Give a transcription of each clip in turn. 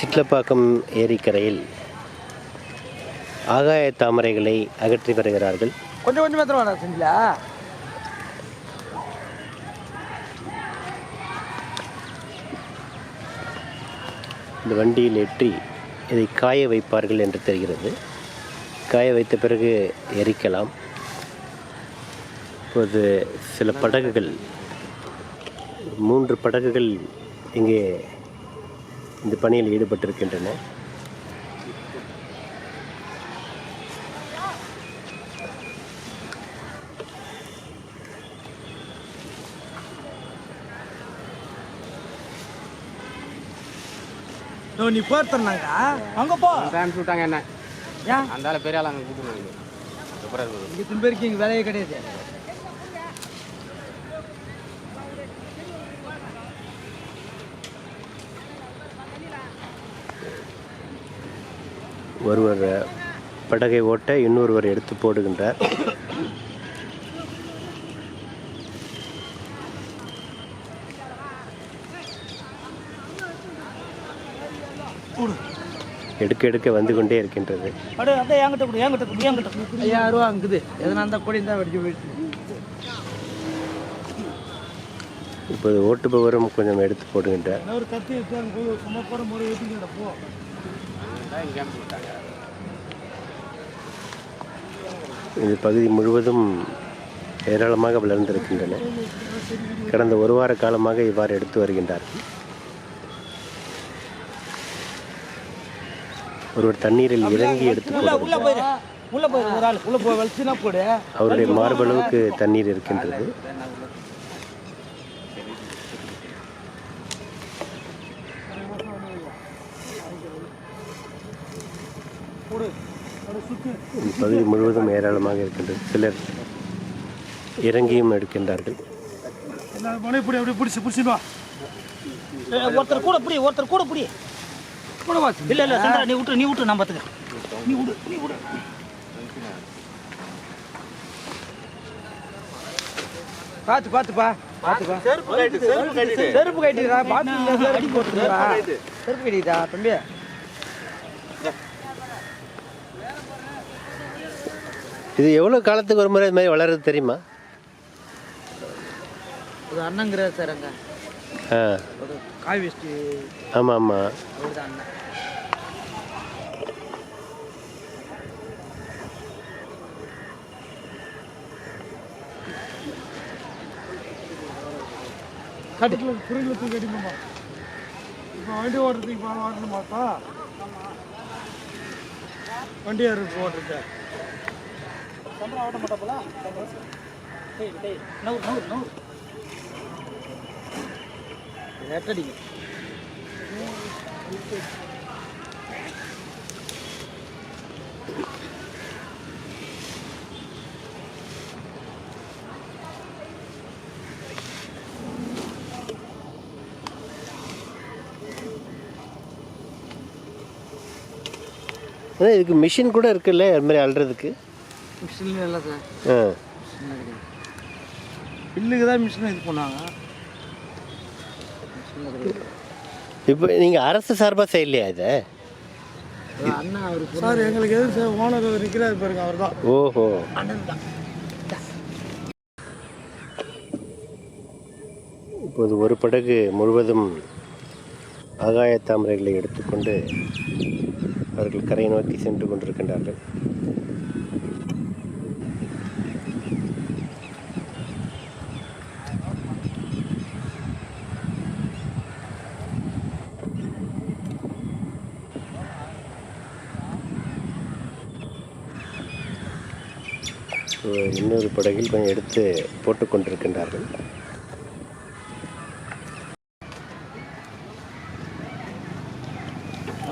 சிட்லப்பாக்கம் ஏரிக்கரையில் ஆகாய தாமரைகளை அகற்றி வருகிறார்கள். கொஞ்சம் கொஞ்சம் மாத்திரம் இந்த வண்டியில் ஏற்றி இதை காய வைப்பார்கள் என்று தெரிகிறது. காய வைத்த பிறகு எரிக்கலாம். இப்போது சில படகுகள் மூன்று படகுகள் இங்கே இந்த பணியில் ஈடுபட்டிருக்கின்றன. நீ போர்த்தனாங்க அங்க போ. ஃபேன் விட்டாங்க என்ன? ஏன் அந்த ஆளு பெரிய ஆள் அங்கே கூப்பிடுவாங்க சூப்பராக இருக்குது இங்க பேருக்கு இங்க வேலையே கிடையாது. ஒருவர் படகை ஓட்ட இன்னொருவர் எடுத்து போடுகின்றார். எடுக்க எடுக்க வந்து கொண்டே இருக்கின்றது. அப்படியே அப்படியே என்கிட்ட கொடு என்கிட்ட கொடு என்கிட்ட கொடு. ஐயாயிரம் ரூபா அங்குது. எதனா இருந்தால் கொடி இருந்தால் வெடிச்சு போயிடுச்சு இப்போது ஓட்டுபவரும் கொஞ்சம் எடுத்து போடுகின்றார் ஒரு கத்தி இந்த பகுதி முழுவதும் ஏராளமாக வளர்ந்திருக்கின்றன. கடந்த ஒரு வார காலமாக இவ்வாறு எடுத்து வருகின்றார்கள். ஒருவர் தண்ணீரில் இறங்கி எடுத்து அவருடைய மார்பளவுக்கு தண்ணீர் இருக்கின்றது. பகுதி முழுவதும் ஏராளமாக இருக்கின்றது. சிலர் இறங்கியும் எடுக்கின்றார்கள். ஒருத்தர் கூட பிடி ஒருத்தர் கூட பிடி. கூட வா இல்ல இல்ல சந்திரா நீ விட்டு நீ விட்டு நான் பார்த்துக்கிறேன் நீ விடு நீ விடு. பாத்து பாத்துப்பா பாத்துப்பா செருப்பு கட்டி செருப்பு கட்டி செருப்பு கட்டிடா பாத்து செருப்பு போட்டுடா செருப்பு கட்டிடா தம்பி? இது எவ்வளோ காலத்துக்கு ஒரு முறை இது மாதிரி வளருது தெரியுமா? ஒரு அண்ணங்கிற சார் அங்க. ஆ. ஆமாம் ஆமாம் புரியல தூக்கி அடிப்போமா இப்போ வண்டி ஓட்டுறதுக்கு பணம் ஓட்டணும் மாட்டா வண்டி யாருக்கு ஓட்டுறது? ஓட்ட மாட்டாப்பல நூறு நூறு நூறு. ரேட்டடிங்க ஆனால் இதுக்கு மிஷின் கூட இருக்குல்ல அது மாதிரி அள்ளுறதுக்கு? மிஷின் இல்லை சார் ஆ. மிஷின் பில்லுக்கு தான் மிஷின் இது பண்ணாங்க இப்போ நீங்கள் அரசு சார்பாக செய்யலையா இதை? சார் எங்களுக்கு எது ஓனர் நிற்கிறாரு பாருங்க அவர் தான் ஓஹோ இப்போது ஒரு படகு முழுவதும் ஆகாய தாமரைகளை எடுத்துக்கொண்டு அவர்கள் கரையை நோக்கி சென்று கொண்டிருக்கின்றார்கள். இன்னொரு படகில் கொஞ்சம் எடுத்து போட்டுக் கொண்டிருக்கின்றார்கள்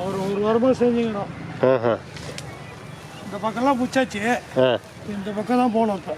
ஒரு ஒரு வாரமாக செஞ்சுக்கணும் இந்த பக்கம்லாம் முச்சாச்சு ஆ. இந்த பக்கம் தான் போகணும் இப்போ.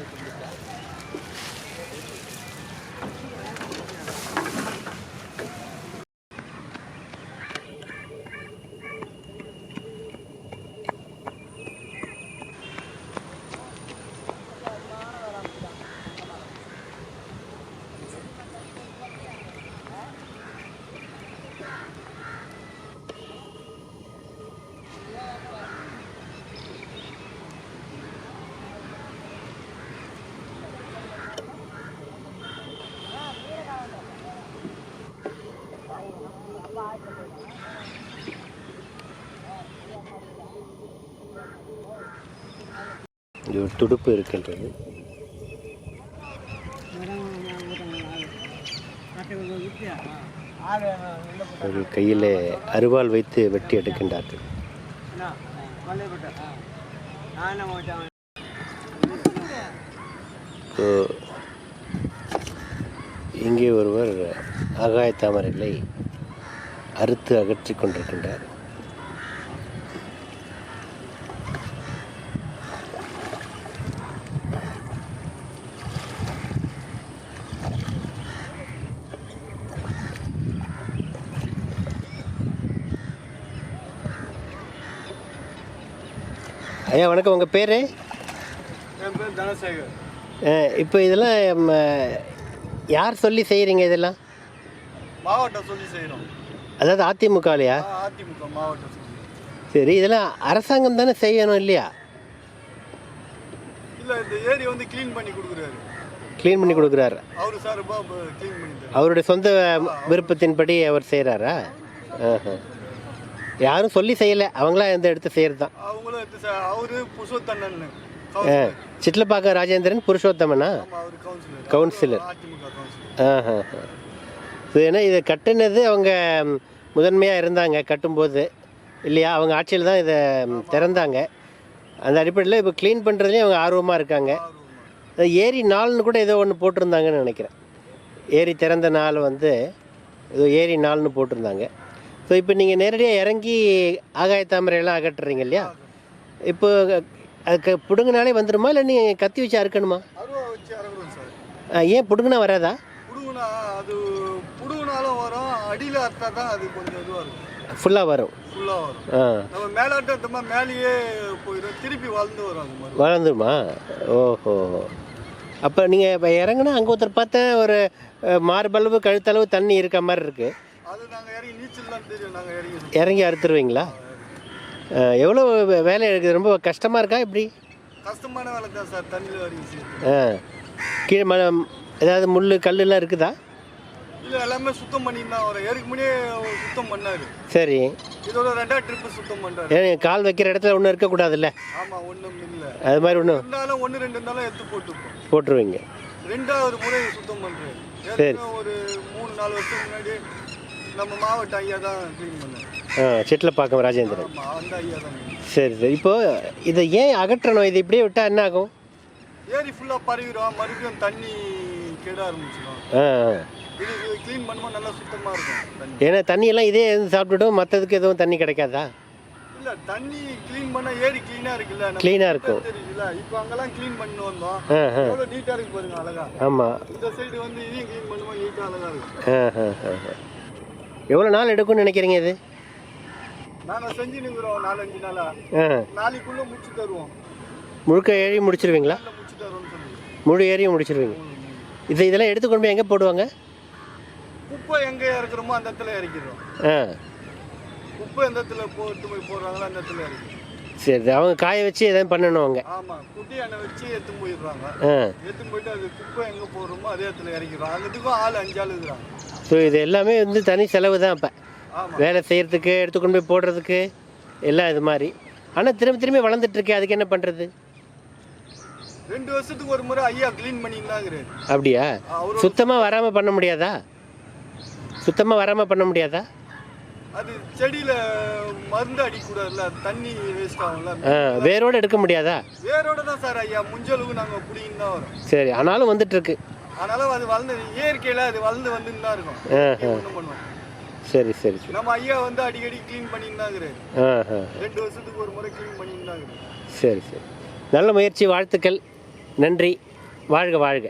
இது ஒரு துடுப்பு இருக்கின்றது. ஒரு கையில் அருவாள் வைத்து வெட்டி எடுக்கின்றார்கள். இங்கே ஒருவர் ஆகாய தாமரைகளை அறுத்து அகற்றி கொண்டிருக்கின்றார். ஐயா வணக்கம். உங்கள் பேர்? என் பேர் தனசேகர். இப்போ இதெல்லாம் யார் சொல்லி செய்கிறீங்க இதெல்லாம்? மாவட்டம் சொல்லி செய்கிறோம் அதாவது அதிமுகலையா? அதிமுக மாவட்டம் சரி இதெல்லாம் அரசாங்கம் தானே செய்யணும் இல்லையா? இல்லை இந்த ஏரி வந்து க்ளீன் பண்ணி கொடுக்குறாரு. க்ளீன் பண்ணி கொடுக்குறாரு. அவர் சார்பாக க்ளீன் பண்ணி தராரு. அவருடைய சொந்த விருப்பத்தின்படி அவர் செய்கிறாரா யாரும் சொல்லி செய்யலை. அவங்களா இந்த எடுத்து செய்கிறது தான். அவங்களும் எடுத்து அவரு சிட்லப்பாக்க ராஜேந்திரன் புருஷோத்தமனா? கவுன்சிலர் ஆஹா ஏன்னா இதை கட்டுனது அவங்க முதன்மையாக இருந்தாங்க கட்டும்போது. இல்லையா? அவங்க ஆட்சியில் தான் இதை திறந்தாங்க. அந்த அடிப்படையில் இப்போ க்ளீன் பண்ணுறதுலேயும் அவங்க ஆர்வமாக இருக்காங்க. ஏரி நாள்னு கூட ஏதோ ஒன்று போட்டிருந்தாங்கன்னு நினைக்கிறேன். ஏரி திறந்த நாள் வந்து ஏதோ ஏரி நாள்னு போட்டிருந்தாங்க. ஸோ இப்போ நீங்கள் நேரடியாக இறங்கி ஆகாய தாமரையெல்லாம் அகற்றுறீங்க இல்லையா? இப்போ அதுக்கு பிடுங்கினாலே வந்துடுமா இல்லை நீங்கள் கத்தி வச்சு அறுக்கணுமா? ஆ, ஏன் பிடுங்கினா வராதா? அது புடுகுனாலும் வரும் அடியில் அறுத்தா தான் அது கொஞ்சம் இதுவாக இருக்கும். ஃபுல்லாக வரும். ஃபுல்லாக வரும். ஆ. நம்ம மேலாட்டத்தமா மேலேயே போயிடும் திருப்பி வளர்ந்து வரும் வளர்ந்துருமா? ஓஹோ. அப்போ நீங்கள் இப்போ இறங்குனா அங்கே ஒருத்தர் பார்த்தேன் ஒரு மார்பளவு கழுத்தளவு தண்ணி இருக்க மாதிரி இருக்குது அது நாங்கள் இறங்கி நீச்சல்லாம் தெரியும் நாங்கள் இறங்கி. இறங்கி அறுத்துருவீங்களா? எவ்வளோ வேலை இருக்குது? ரொம்ப கஷ்டமாக இருக்கா இப்படி கஷ்டமான வேலை தான் சார் தண்ணியில் செய்யுது. ஆ. கீழே ம ஏதாவது முள் கல்லுலாம் இருக்குதா? இல்லை எல்லாமே சுத்தம் பண்ணி தான் வரும். ஏருக்கு முன்னே சுத்தம் பண்ணாரு. சரி. இதோட ரெண்டாவது ட்ரிப்பு சுத்தம் பண்ணுறாரு ஏன் கால் வைக்கிற இடத்துல ஒன்றும் இருக்கக்கூடாதுல்ல ஆமாம் ஒன்றும் இல்லை. அது மாதிரி ஒன்றும் இருந்தாலும் ஒன்று ரெண்டு இருந்தாலும் எடுத்து போட்டுப்போம். போட்டுருவீங்க. ரெண்டாவது முறை சுத்தம் பண்ணுறாரு ஏற்கனவே ஒரு மூணு நாலு வருஷத்துக்கு முன்னாடி நம்ம மாவட்ட ஐயா தான் க்ளீன் பண்ணார். ஆ சிட்லப்பாக்கம் ராஜேந்திரன். அந்த ஐயா தான் சரி சரி. இப்போது இதை ஏன் அகற்றணும்? இது இப்படியே விட்டால் என்ன ஆகும்? ஏரி ஃபுல்லாக பரவிடும். மறுபடியும் தண்ணி கெட ஆரம்பிச்சிடும். இது க்ளீன் பண்ணும்போது நல்லா சுத்தமாக இருக்கும் ஏன்னா தண்ணியெல்லாம் இதே இருந்து சாப்பிட்டுட்டும். மற்றதுக்கு எதுவும் தண்ணி கிடைக்காதா? இல்லை தண்ணி க்ளீன் பண்ண ஏரி க்ளீனாக இருக்குல்ல. க்ளீனாக இருக்கும். தெரியுதுல்ல. இப்போ அங்கெல்லாம் க்ளீன் பண்ணி வந்தோம். எவ்வளோ நீட்டாக இருக்கு பாருங்க அழகா. ஆமாம் இந்த சைடு வந்து இதையும் க்ளீன் பண்ணும்போது நீட்டாக அழகா இருக்கும் ஆ ஆ ஆ. எவ்வளோ நாள் எடுக்கும்னு நினைக்கிறீங்க இது? நாங்கள் செஞ்சு நிற்கிறோம் நாலஞ்சு நாளா. ஆ. நாளைக்குள்ளே முடிச்சு தருவோம். முழுக்க ஏறி முடிச்சிருவீங்களா? முடிச்சு தருவோம்னு சொல்லி முழு ஏரியும் முடிச்சிருவீங்க. இது இதெல்லாம் எடுத்து கொண்டு போய் எங்கே போடுவாங்க? குப்பை எங்கே இறக்குறோமோ அந்த இடத்துல இறக்கிடுறோம். ஆ. குப்பை எந்த இடத்துல போட்டு போய் போடுறாங்களோ அந்த இடத்துல இறக்கிடுறோம். சரி அவங்க காய வச்சு எதாவது பண்ணணும் அவங்க. ஆமாம் குட்டி எண்ணெய் வச்சு எடுத்துன்னு போயிடுறாங்க. ஆ. எடுத்துன்னு போயிட்டு அது குப்பை எங்கே போடுறோமோ அதே இடத்துல இறக்கிடுறோம். அங்கத்துக்கும் ஆள் அஞ்சு ஆள் இருக்கிறாங்க. ஸோ இது எல்லாமே வந்து தனி செலவு தான் இப்போ வேலை செய்கிறதுக்கு எடுத்து கொண்டு போய் போடுறதுக்கு எல்லாம் இது மாதிரி. ஆனால் திரும்ப திரும்பி வளர்ந்துட்டு இருக்கே அதுக்கு என்ன பண்ணுறது ரெண்டு வருஷத்துக்கு ஒரு முறை ஐயா க்ளீன் பண்ணிங்களாங்கிறாரு. அப்படியா? சுத்தமாக வராமல் பண்ண முடியாதா? சுத்தமாக வராமல் பண்ண முடியாதா? அது செடியில் மருந்து அடிக்கூடாதுல்ல தண்ணி வேஸ்ட் ஆகும்ல. ஆ வேரோடு எடுக்க முடியாதா? வேரோட தான் சார் ஐயா முஞ்சளவுக்கு நாங்கள் பிடிங்கின்னு தான் வரோம். சரி ஆனாலும் வந்துட்டுருக்கு. ஆனாலும் அது வளர்ந்து இயற்கையில் அது வளர்ந்து வந்துன்னு தான் இருக்கும் ஒன்றும் பண்ணுவோம்? சரி சரி சரி. நம்ம ஐயா வந்து அடிக்கடி க்ளீன் பண்ணின்னு தான் இருக்கிறாரு ரெண்டு வருஷத்துக்கு ஒரு முறை க்ளீன் பண்ணின்னு தான் இருக்கிறாரு சரி சரி. நல்ல முயற்சி வாழ்த்துக்கள். நன்றி. வாழ்க வாழ்க.